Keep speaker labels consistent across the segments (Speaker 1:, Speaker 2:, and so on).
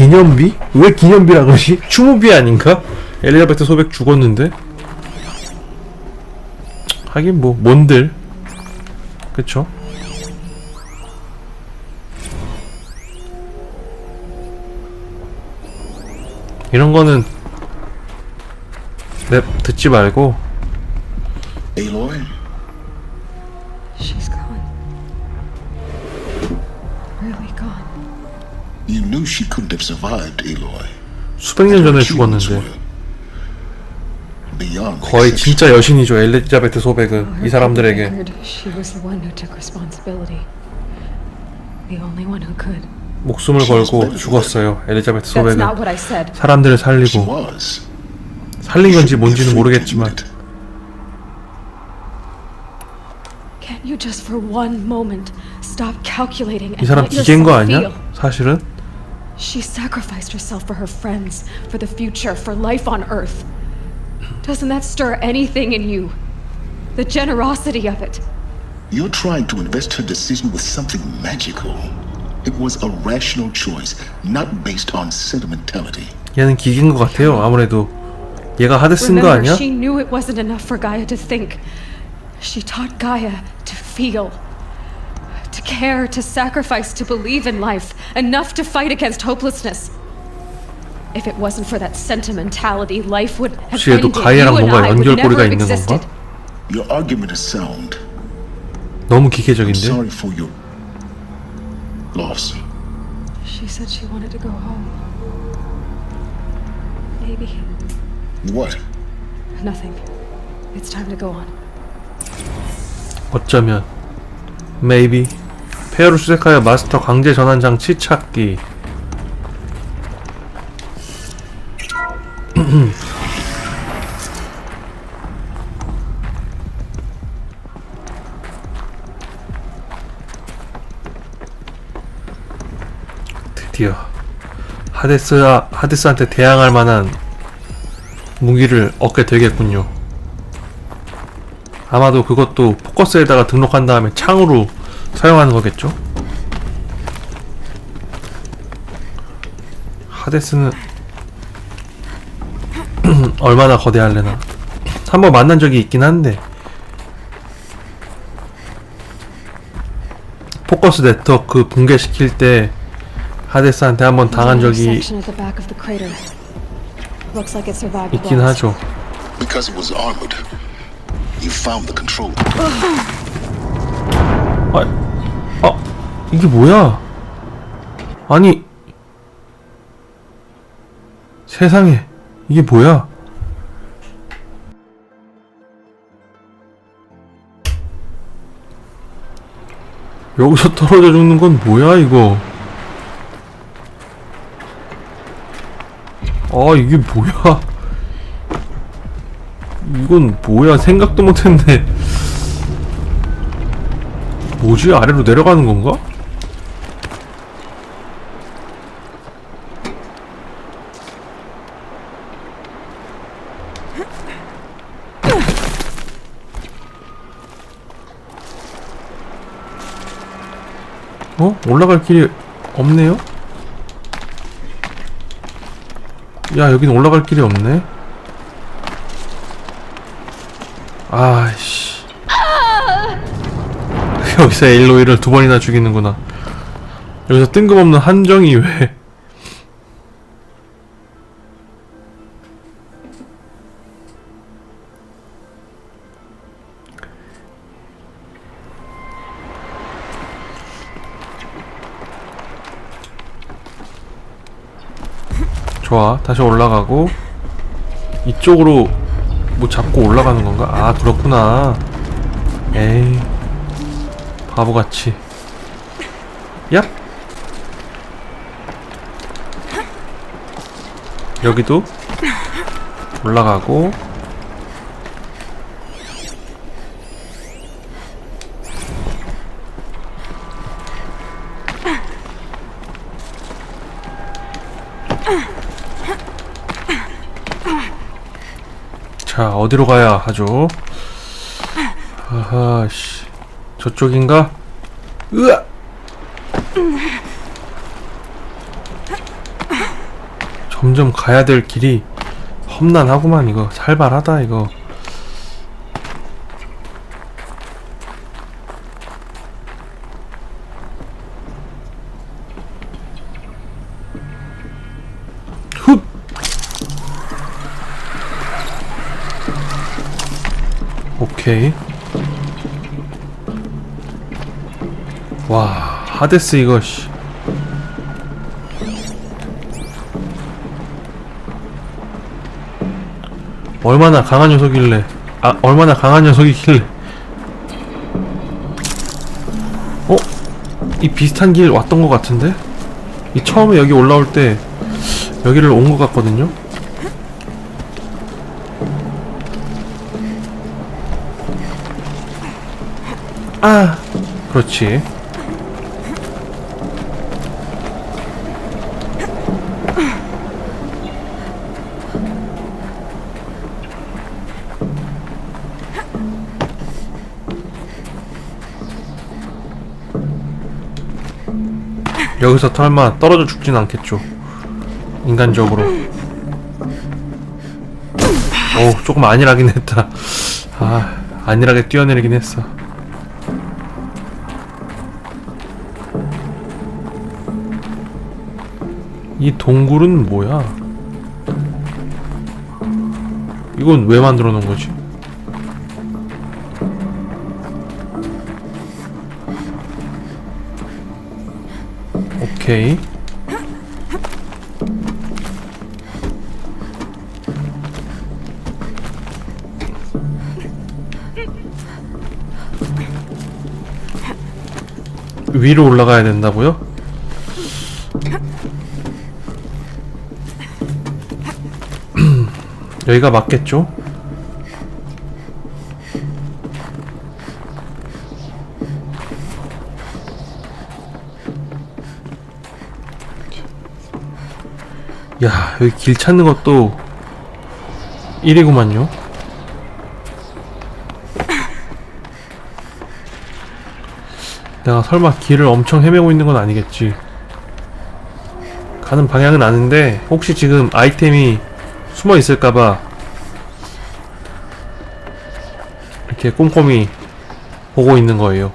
Speaker 1: 기념비? 왜 기념비라 그러지? 추모비 아닌가? 엘리자베트 소백 죽었는데? 하긴 뭐 뭔들 그쵸? 이런 거는 랩 듣지 말고
Speaker 2: Aloy?
Speaker 3: She's
Speaker 2: You knew she couldn't have survived, Aloy.
Speaker 1: 수백 년 전에 죽었는데
Speaker 2: Beyond
Speaker 1: 거의
Speaker 2: exception.
Speaker 1: 진짜 여신이죠 엘리자베트 소백은 이 사람들에게
Speaker 3: Record, She was the one who took responsibility. The only one who could.
Speaker 1: 목숨을 걸고 죽었어요 엘리자베트
Speaker 3: That's not
Speaker 1: 소백은
Speaker 3: what I said.
Speaker 1: 사람들을
Speaker 2: She
Speaker 1: 살리고
Speaker 2: was.
Speaker 1: 살린 건지 뭔지는 모르겠지만
Speaker 2: admit it.
Speaker 3: Can't you just for one moment stop calculating
Speaker 1: 이
Speaker 3: and
Speaker 1: 사람
Speaker 3: let
Speaker 1: 기계인 거 아니야?
Speaker 3: feel?
Speaker 1: 사실은
Speaker 3: She sacrificed herself for her friends, for the future, for life on Earth. Doesn't that stir anything in you? The generosity of it.
Speaker 2: You're trying to invest her decision with something magical. It was a rational choice, not based on sentimentality.
Speaker 1: 얘는 기계인 것 같아요 아무래도 얘가 하데스인 거
Speaker 3: Remember,
Speaker 1: 아니야?
Speaker 3: she knew it wasn't enough for Gaia to think. She taught Gaia to feel, to care, to sacrifice, to believe in life, enough to fight against hopelessness. If it wasn't for that sentimentality, life would have
Speaker 1: 혹시 얘도
Speaker 3: ended.
Speaker 1: 가이아랑
Speaker 3: you and
Speaker 1: 뭔가
Speaker 3: I would
Speaker 1: 연결고리가
Speaker 3: never have
Speaker 1: 있는
Speaker 3: existed.
Speaker 1: 건가?
Speaker 2: Your argument is sound.
Speaker 1: 너무
Speaker 2: I'm
Speaker 1: 기계적인데
Speaker 2: sorry for your loss.
Speaker 3: She said she wanted to go home. Maybe
Speaker 2: What?
Speaker 3: nothing. It's time to go on.
Speaker 1: 어쩌면 maybe 폐허를 수색하여 마스터 강제 전환 장치 찾기 드디어 하데스 하데스한테 대항할 만한 무기를 얻게 되겠군요. 아마도 그것도 포커스에다가 등록한 다음에 창으로 사용하는 거겠죠? 하데스는 얼마나 거대할래나 한번 만난 적이 있긴 한데 포커스 네트워크 붕괴시킬 때 하데스한테 한번 당한 적이 있긴. 하죠
Speaker 2: Because it was armored. You found the control.
Speaker 1: 아, 아, 이게 뭐야? 아니, 세상에, 이게 뭐야? 여기서 떨어져 죽는 건 뭐야, 이거? 아, 이게 뭐야? 이건 뭐야? 생각도 못했네. 뭐지? 아래로 내려가는 건가? 어? 올라갈 길이 없네요? 야, 여긴 올라갈 길이 없네. 아이씨. 여기서 에일로이를 두 번이나 죽이는구나. 여기서 뜬금없는 한정이 왜? 좋아, 다시 올라가고 이쪽으로 뭐 잡고 올라가는 건가? 아, 그렇구나. 에이. 바보같이. 얍! 여기도 올라가고. 자 어디로 가야 하죠? 아하 씨 저쪽인가? 으아! 점점 가야 될 길이 험난하구만 이거 살벌하다 이거 훗 오케이 와 하데스 이거 씨 얼마나 강한 녀석일래 아 얼마나 강한 녀석이길래 어? 이 비슷한 길 왔던 것 같은데? 이 처음에 여기 올라올 때 여기를 온 것 같거든요? 아 그렇지 여기서 설마 떨어져 죽진 않겠죠. 인간적으로. 오, 조금 안일하긴 했다. 아, 안일하게 뛰어내리긴 했어. 이 동굴은 뭐야? 이건 왜 만들어 놓은 거지? 오케이. 위로 올라가야 된다고요? 여기가 맞겠죠? 야, 여기 길 찾는 것도 일이구만요. 내가 설마 길을 엄청 헤매고 있는 건 아니겠지. 가는 방향은 아는데 혹시 지금 아이템이 숨어 있을까봐 이렇게 꼼꼼히 보고 있는 거예요.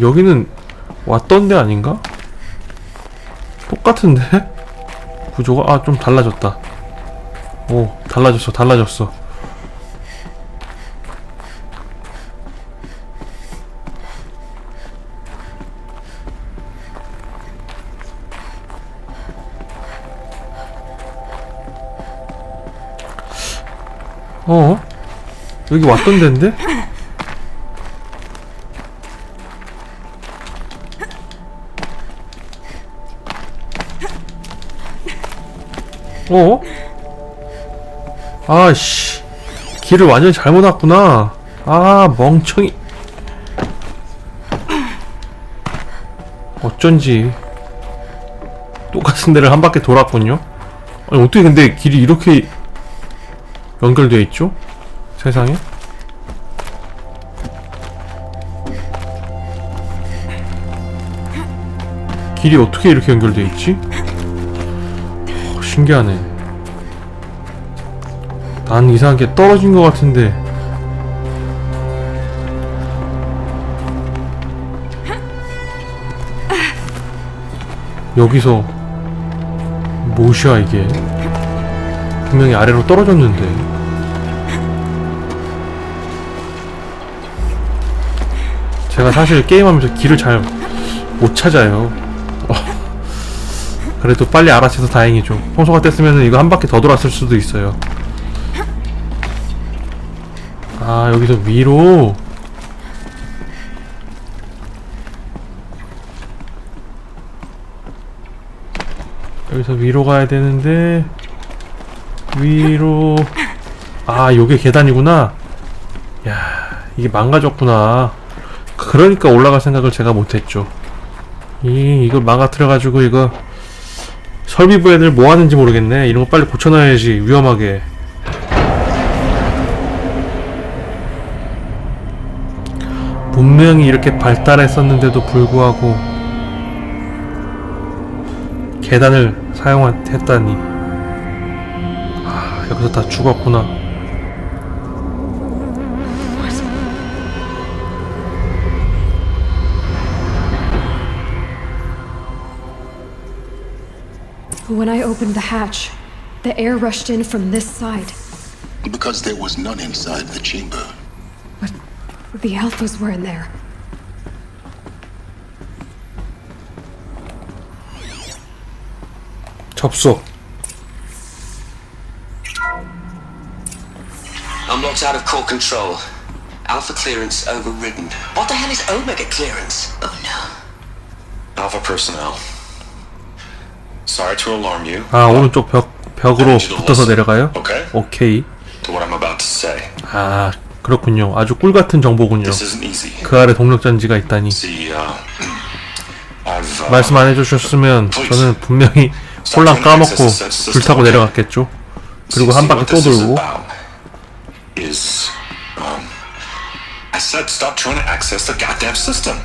Speaker 1: 여기는 왔던 데 아닌가? 똑같은데? 구조가 아 좀 달라졌다. 오 달라졌어 달라졌어. 어? 여기 왔던 데인데? 어? 아씨 길을 완전히 잘못 왔구나 아 멍청이 어쩐지 똑같은 데를 한 바퀴 돌았군요 아니 어떻게 근데 길이 이렇게 연결되어 있죠? 세상에 길이 어떻게 이렇게 연결되어 있지? 어, 신기하네. 난 이상하게 떨어진 것 같은데. 여기서 무엇이야 이게? 분명히 아래로 떨어졌는데. 제가 사실 게임하면서 길을 잘 못 찾아요. 어. 그래도 빨리 알아채서 다행이죠. 평소 같았으면 이거 한 바퀴 더 돌았을 수도 있어요. 아, 여기서 위로. 여기서 위로 가야 되는데, 위로. 아, 요게 계단이구나. 야, 이게 망가졌구나. 그러니까 올라갈 생각을 제가 못했죠. 이, 이걸 망가뜨려가지고 이거 설비부 애들 뭐 하는지 모르겠네. 이런 거 빨리 고쳐놔야지 위험하게. 분명히 이렇게 발달했었는데도 불구하고 계단을 사용했다니 아, 여기서 다 죽었구나
Speaker 3: When I opened the hatch, the air rushed in from this side.
Speaker 2: Because there was none inside the chamber.
Speaker 3: But the alphas were in there.
Speaker 1: 접속.
Speaker 4: I'm locked out of core control. Alpha clearance overridden. What the hell is Omega clearance? Oh no.
Speaker 5: Alpha personnel. Sorry to alarm you.
Speaker 1: 아, 오른쪽 벽, 벽으로 붙어서 내려가요?
Speaker 5: Okay.
Speaker 1: 오케이.
Speaker 5: To what I'm about to say.
Speaker 1: 아, 그렇군요. 아주 꿀 같은 정보군요.
Speaker 5: This isn't easy.
Speaker 1: 그 아래 동력 전지가 있다니.
Speaker 5: See, uh, I've uh,
Speaker 1: 말씀 안 해주셨으면 저는 분명히 홀랑 까먹고 불 타고 내려갔겠죠. 그리고 한 바퀴 또 돌고.
Speaker 5: Is um, I said stop trying to access the goddamn system.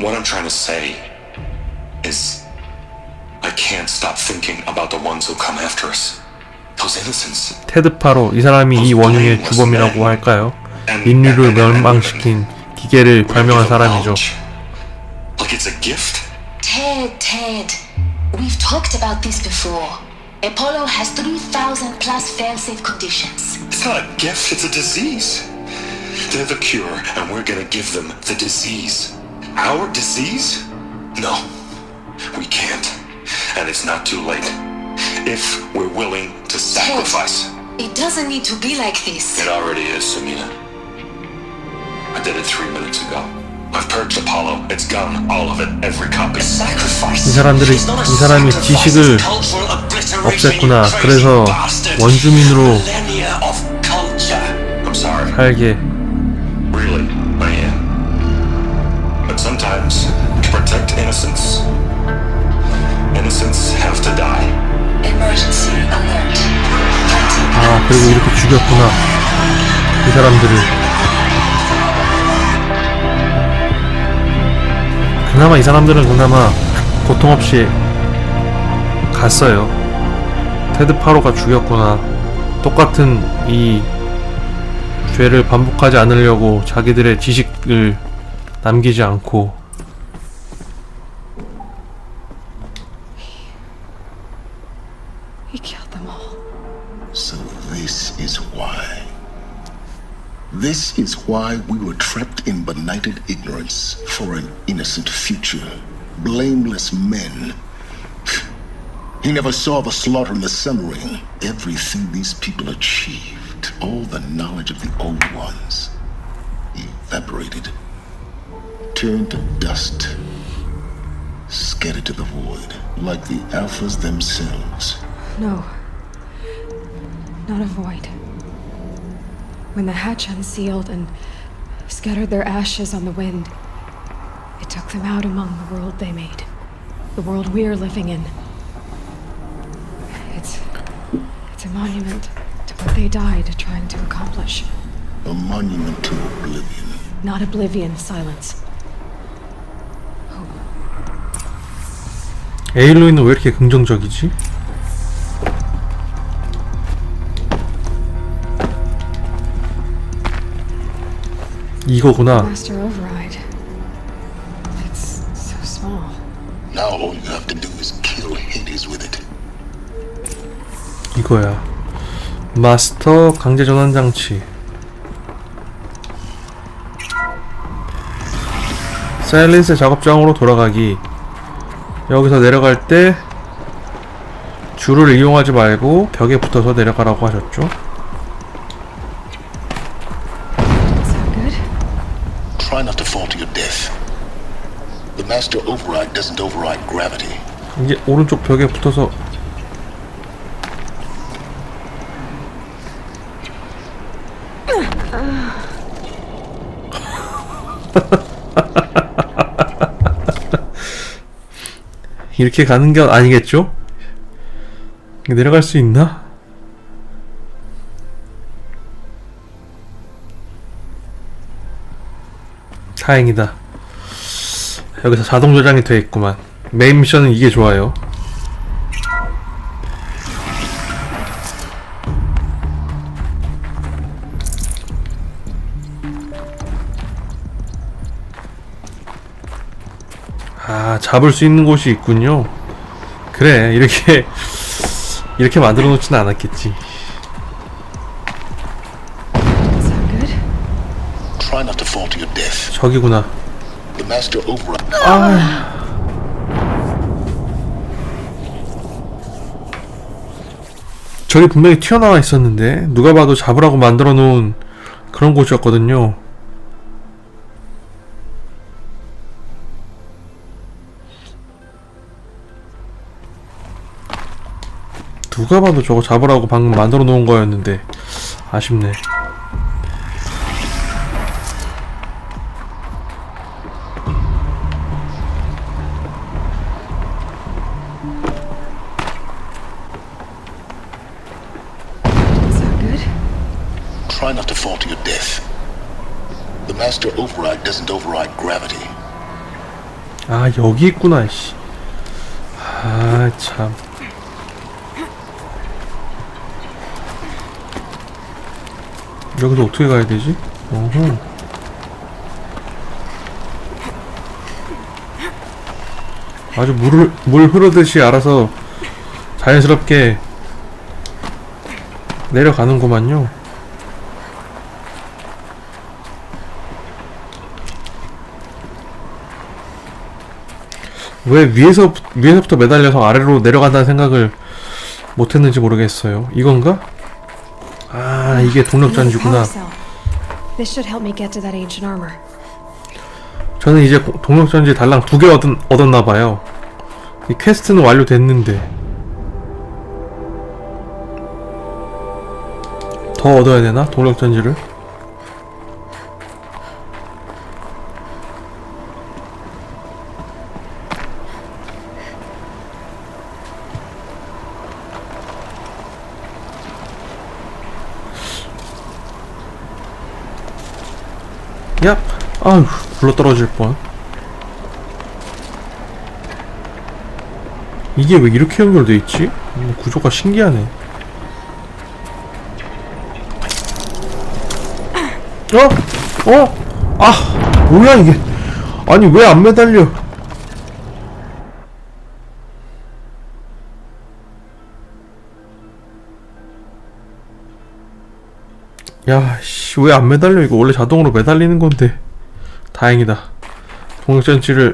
Speaker 5: What I'm trying to say is I can't stop thinking about the ones who come after us. Those innocents.
Speaker 1: 테드파로 이 사람이 이 원흉의 주범이라고 할까요? 인류를 멸망시킨 기계를 발명한 사람이죠.
Speaker 5: Like it's a gift.
Speaker 6: Ted, Ted, we've talked about this before. Apollo has 3,000 plus fail-safe conditions.
Speaker 5: It's not a gift, it's a disease. They're the cure, and we're gonna give them the disease. Our disease? No, we can't. And it's not too late. If we're willing to sacrifice.
Speaker 6: It doesn't need to be like this.
Speaker 5: It already is, Samina. I did it three minutes ago. I've purged Apollo. It's gone, all of it, every copy.
Speaker 4: Sacrifice.
Speaker 1: 이 사람들이
Speaker 4: It's not a
Speaker 1: 이 사람이
Speaker 4: sacrifice,
Speaker 1: 지식을
Speaker 4: it's cultural obliteration,
Speaker 1: 없앴구나.
Speaker 4: you crazy
Speaker 1: 그래서
Speaker 4: bastard.
Speaker 1: 원주민으로
Speaker 4: Millennia of culture.
Speaker 5: I'm sorry.
Speaker 1: 살게. 아 그리고 이렇게 죽였구나. 이 사람들을. 그나마 이 사람들은 그나마 고통 없이 갔어요. 테드 파로가 죽였구나. 똑같은 이 죄를 반복하지 않으려고 자기들의 지식을 남기지 않고
Speaker 2: This is why we were trapped in benighted ignorance for an innocent future. Blameless men. He never saw the slaughter in the submarine. Everything these people achieved, all the knowledge of the old ones, evaporated, turned to dust, scattered to the void, like the Alphas themselves.
Speaker 3: No. Not a void When the hatch unsealed and scattered their ashes on the wind, it took them out among the world they made. The world we're living in. It's. It's a monument to what they died trying to accomplish.
Speaker 2: A monument to oblivion.
Speaker 3: Not oblivion, silence.
Speaker 1: 에일로이는 왜 이렇게 긍정적이지?
Speaker 2: It.
Speaker 1: 이거야. 마스터 강제 전환 장치. 사일렌스 작업장으로 돌아가기. 여기서 내려갈 때 줄을 이용하지 말고 벽에 붙어서 내려가라고 하셨죠.
Speaker 2: Doesn't override gravity.
Speaker 1: 이제 오른쪽 벽에 붙어서 이렇게 가는 게 아니겠죠? 이게 내려갈 수 있나? 다행이다. 여기서 자동 저장이 돼 있구만. 메인 미션은 이게 좋아요. 아, 잡을 수 있는 곳이 있군요. 그래, 이렇게, 이렇게 만들어 놓지는 않았겠지. 저기구나.
Speaker 2: The master override.
Speaker 1: 저기 분명히 튀어나와 있었는데 누가 봐도 잡으라고 만들어 놓은 그런 곳이었거든요. 누가 봐도 저거 잡으라고 방금 만들어 놓은 거였는데 아쉽네.
Speaker 2: Doesn't override gravity.
Speaker 1: 아 여기 있구나 씨. 아 참. 여기서 어떻게 가야 되지? 어허. 아주 물을 물 흐르듯이 알아서 자연스럽게 내려가는구만요. 왜 위에서 위에서부터 매달려서 아래로 내려간다는 생각을 못했는지 모르겠어요. 이건가? 아 이게 동력 전지구나.
Speaker 3: This should help me get to that ancient armor.
Speaker 1: 저는 이제 고- 동력 전지 달랑 두 개 얻은, 얻었나 봐요. 이 퀘스트는 완료됐는데 더 얻어야 되나? 동력 전지를? 야! 아휴, 굴러 떨어질 뻔. 이게 왜 이렇게 연결돼 있지? 음, 구조가 신기하네. 어? 어? 아, 뭐야 이게? 아니 왜 안 매달려? 씨, 왜 안 매달려? 이거 원래 자동으로 매달리는 건데. 다행이다. 동력전지를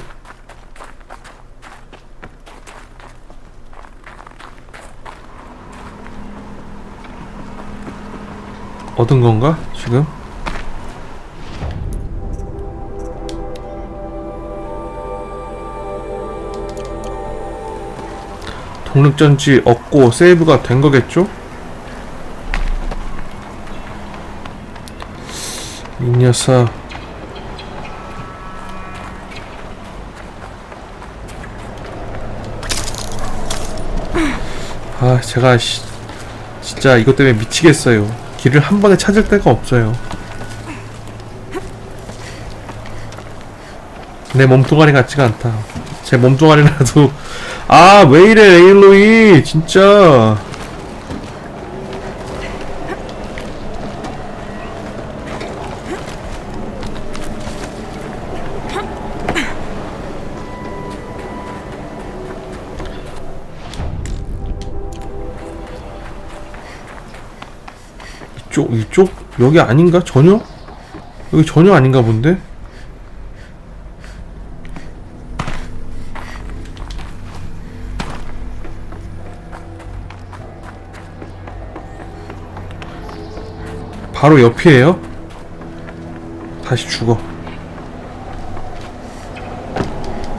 Speaker 1: 얻은 건가? 지금? 동력전지 얻고 세이브가 된 거겠죠? 이 녀석. 아 제가 씨, 진짜 이것 때문에 미치겠어요. 길을 한 번에 찾을 데가 없어요. 내 몸뚱아리 같지가 않다. 제 몸뚱아리라도. 아 왜 이래 레일로이? 진짜 이쪽 이쪽? 여기 아닌가? 전혀? 여기 전혀 아닌가 본데? 바로 옆이에요? 다시 죽어.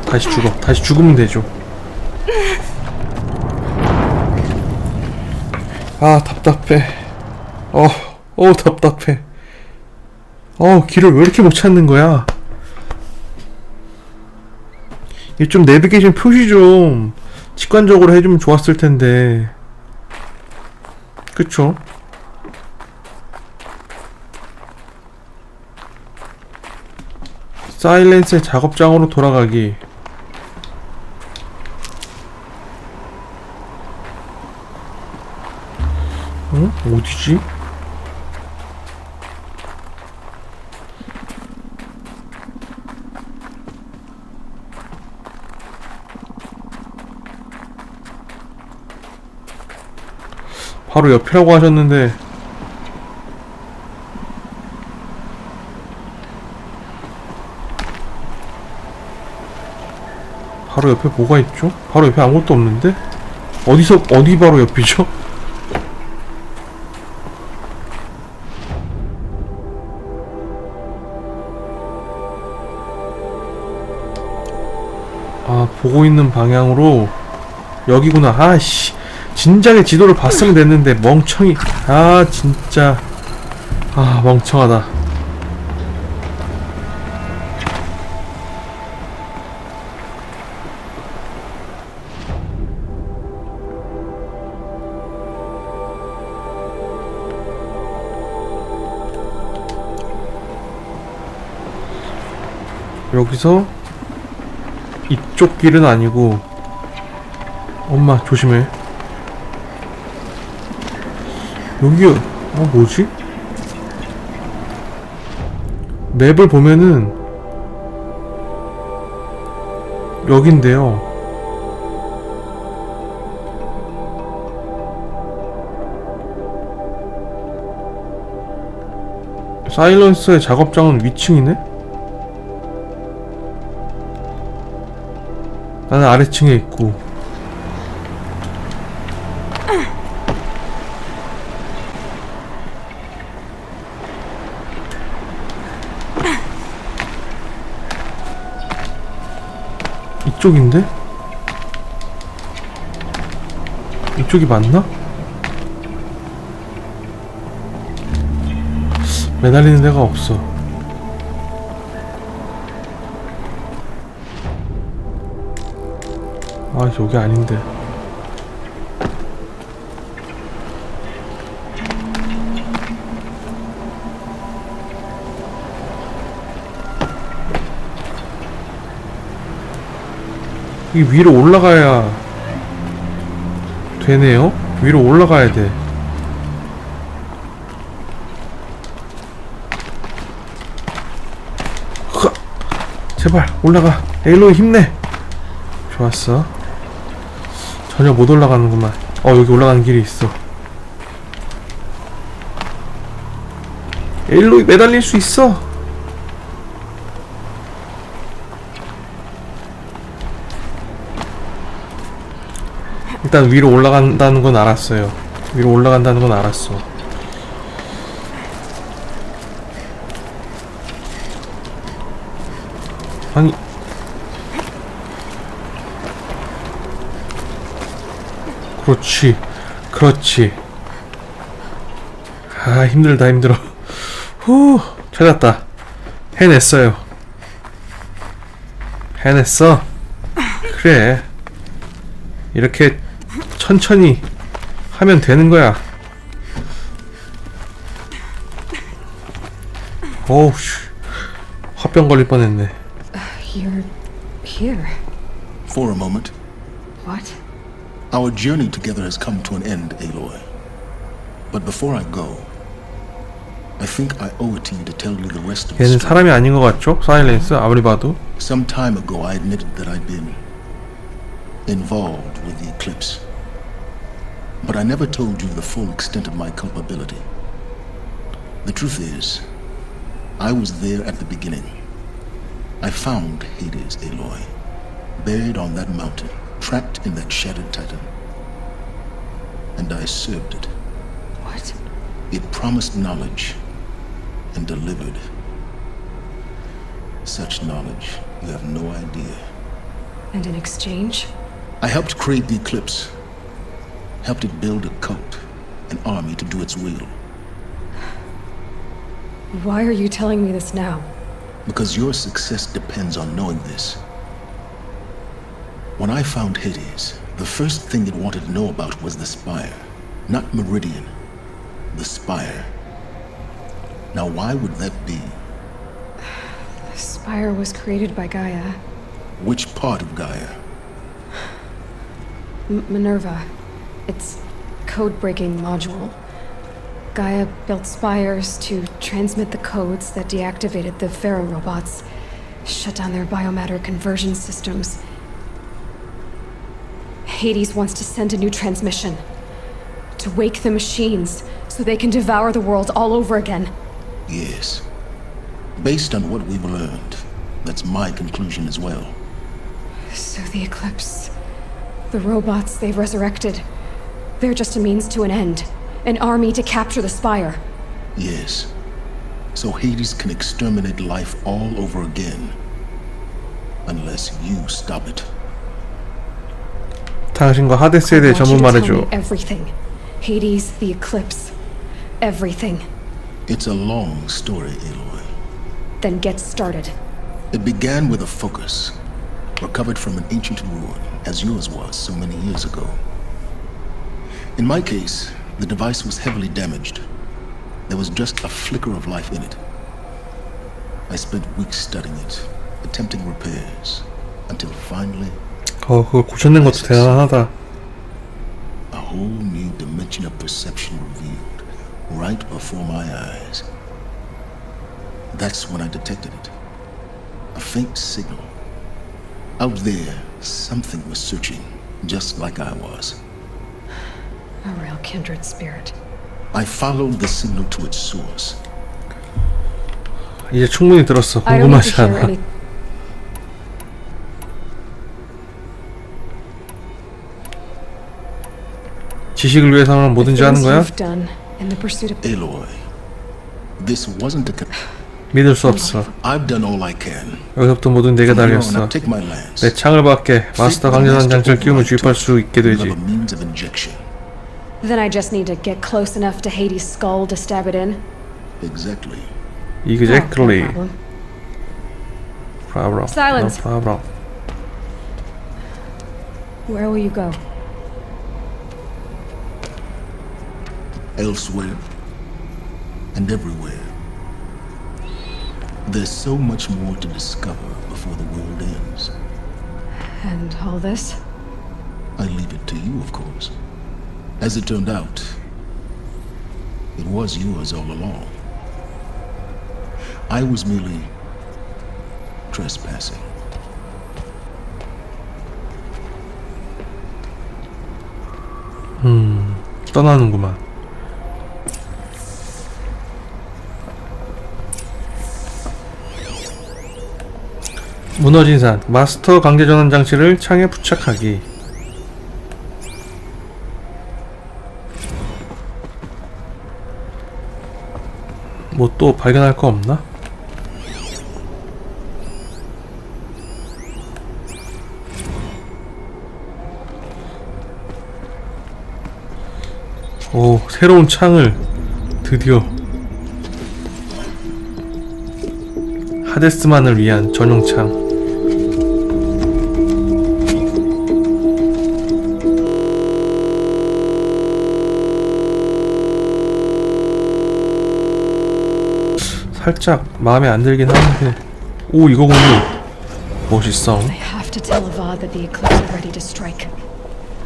Speaker 1: 다시 죽어. 다시 죽으면 되죠. 아 답답해 어, 어 답답해. 어 길을 왜 이렇게 못 찾는 거야? 이좀 내비게이션 표시 좀 직관적으로 해주면 좋았을 텐데. 그쵸? 사일렌스의 작업장으로 돌아가기. 응? 어디지? 바로 옆이라고 하셨는데 바로 옆에 뭐가 있죠? 바로 옆에 아무것도 없는데? 어디서 어디 바로 옆이죠? 아 보고 있는 방향으로 여기구나 아씨 진작에 지도를 봤으면 됐는데 멍청이. 아 진짜. 아 멍청하다. 여기서 이쪽 길은 아니고 엄마 조심해 여기 어 뭐지? 맵을 보면은 여긴데요 사일런스의 작업장은 위층이네? 나는 아래층에 있고 이쪽인데? 이쪽이 맞나? 매달리는 데가 없어 아 여기 아닌데 이 위로 올라가야 되네요. 위로 올라가야 돼. 흐! 제발 올라가. 에일로이 힘내. 좋았어. 전혀 못 올라가는구만. 어 여기 올라가는 길이 있어. 에일로이 매달릴 수 있어 일단 위로 올라간다는 건 알았어요. 위로 올라간다는 건 알았어. 아니. 그렇지. 그렇지. 아 힘들다 힘들어. 후 찾았다. 해냈어요. 해냈어? 그래. 이렇게 천천히 하면 되는 거야 어우 씨 화병 걸릴 뻔했네
Speaker 3: You're here.
Speaker 2: For a moment,
Speaker 3: What?
Speaker 2: our journey together has come to an end, Aloy. But before I go, I think I owe it to you to tell you the rest of the
Speaker 1: 얘는
Speaker 2: story.
Speaker 1: 사람이 아닌 것 같죠? 사일렌스 아무리 봐도
Speaker 2: Some time ago, I admitted that I'd been involved with the eclipse. But I never told you the full extent of my culpability. The truth is, I was there at the beginning. I found Hades, Aloy, buried on that mountain, trapped in that shattered titan. And I served it.
Speaker 3: What?
Speaker 2: It promised knowledge and delivered. Such knowledge, you have no idea.
Speaker 3: And in exchange?
Speaker 2: I helped create the Eclipse. Helped it build a cult, an army to do its will.
Speaker 3: Why are you telling me this now?
Speaker 2: Because your success depends on knowing this. When I found Hades, the first thing it wanted to know about was the Spire. Not Meridian. The Spire. Now, why would that be?
Speaker 3: The spire was created by Gaia.
Speaker 2: Which part of Gaia?
Speaker 3: M- Minerva. Its code breaking module. Gaia built spires to transmit the codes that deactivated the Pharaoh robots, shut down their biomatter conversion systems. Hades wants to send a new transmission to wake the machines so they can devour the world all over again.
Speaker 2: Yes. Based on what we've learned, that's my conclusion as well.
Speaker 3: So the Eclipse, the robots they've resurrected, they're just a means to an end. An army to capture the spire.
Speaker 2: Yes. So Hades can exterminate life all over again. Unless you stop it.
Speaker 1: 당신과 하데스에
Speaker 3: I
Speaker 1: 대해
Speaker 3: want
Speaker 1: 전부
Speaker 3: you to tell
Speaker 1: 말해줘.
Speaker 3: me everything. Hades, the Eclipse, everything.
Speaker 2: It's a long story, Aloy.
Speaker 3: Then get started.
Speaker 2: It began with a focus, recovered from an ancient ruin, as yours was so many years ago. In my case, the device was heavily damaged. There was just a flicker of life in it. I spent weeks studying it, attempting repairs, until finally,
Speaker 1: 어, 그걸 고쳐낸 것도 대단하다.
Speaker 2: a whole new dimension of perception revealed right before my eyes. That's when I detected it. A faint signal. Out there, something was searching, just like I was.
Speaker 3: A real kindred spirit.
Speaker 2: I followed the signal to its source.
Speaker 1: 이제 충분히 들었어.
Speaker 3: I don't need
Speaker 1: 궁금하지 않아.
Speaker 3: any.
Speaker 1: 지식을 위해서는 뭐든지 하는
Speaker 3: things
Speaker 1: 거야?
Speaker 3: You've done in the pursuit of
Speaker 2: Aloy, this wasn't a. Con-
Speaker 1: 믿을 수 없어.
Speaker 2: I've done all I can.
Speaker 1: 여기서부터 모든 내가
Speaker 2: From here on,
Speaker 1: 달렸어.
Speaker 2: I'll take my lance.
Speaker 1: 내 창을 밖에 마스터 강제단 장치를 끼우면 주입할 수 있게 되지.
Speaker 2: Another means of injection.
Speaker 3: Then I just need to get close enough to Hades' skull to stab it in.
Speaker 2: Exactly.
Speaker 1: Exactly.
Speaker 3: Oh, no problem.
Speaker 1: Problem.
Speaker 3: Silence.
Speaker 1: No problem.
Speaker 3: Where will you go?
Speaker 2: Elsewhere and everywhere. There's so much more to discover before the world ends.
Speaker 3: And all this?
Speaker 2: I leave it to you, of course. As it turned out, it was yours all along. I was merely trespassing.
Speaker 1: 떠나는구만. 무너진 산 마스터 강제 전환 장치를 창에 부착하기. 뭐 또 발견할 거 없나? 오, 새로운 창을 드디어 하데스만을 위한 전용 창. 살짝 마음에 안 들긴 하는데 오 이거군요 멋있어
Speaker 3: I have to tell Avad that the Eclipse are ready to strike.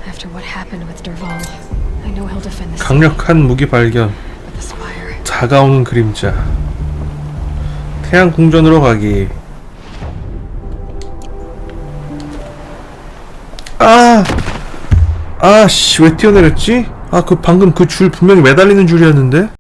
Speaker 3: After what happened with Derval, I know he'll defend the city,
Speaker 1: 강력한 무기 발견
Speaker 3: but the Spire.
Speaker 1: 다가오는 그림자 태양 궁전으로 가기 아! 아씨 왜 뛰어내렸지? 아 그 방금 그 줄 분명히 매달리는 줄이었는데